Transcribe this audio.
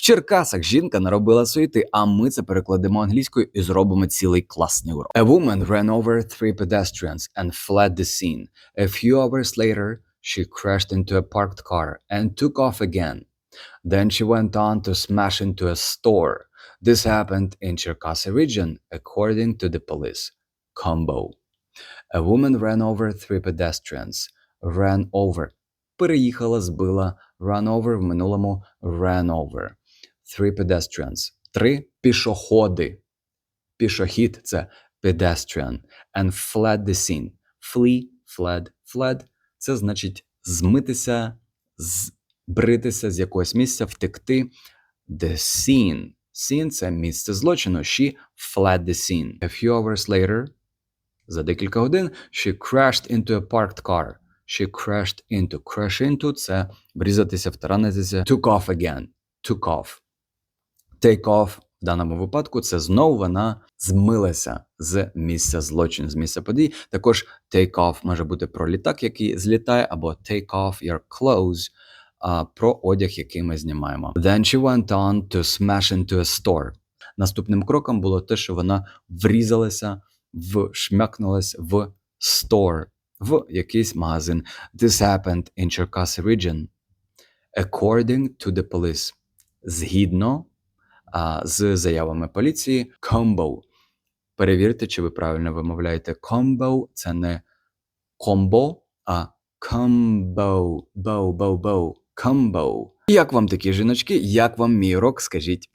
В Черкасах жінка наробила суєти, а ми це перекладемо англійською і зробимо цілий класний урок. A woman ran over three pedestrians and fled the scene. A few hours later, she crashed into a parked car and took off again. Then she went on to smash into a store. This happened in Cherkasy region, according to the police. Combo. A woman ran over three pedestrians. Ran over. Переїхала, збила. Run over в минулому ran over. Three pedestrians. Три пішоходи. Пішохід це pedestrian. And fled the scene. Flee, fled, fled – це значить змитися, збритися з якогось місця, втекти. The scene. Scene – це місце злочину. She fled the scene. A few hours later, за декілька годин, she crashed into a parked car. She crashed into. Crash into – це врізатися, втаранитися. Took off again. Took off. Take off в даному випадку це знову вона змилася з місця злочину, з місця подій. Також take off може бути про літак, який злітає, або take off your clothes, а, про одяг, який ми знімаємо. Then she went on to smash into a store. Наступним кроком було те, що вона врізалася, вшмякнулась в store, в якийсь магазин. This happened in Cherkasy region. According to the police. Згідно а, з заявами поліції, combo. Перевірте, чи ви правильно вимовляєте combo. Це не комбо, а combo. Bow, bow, bow. Combo. Як вам такі жіночки? Як вам мій урок? Скажіть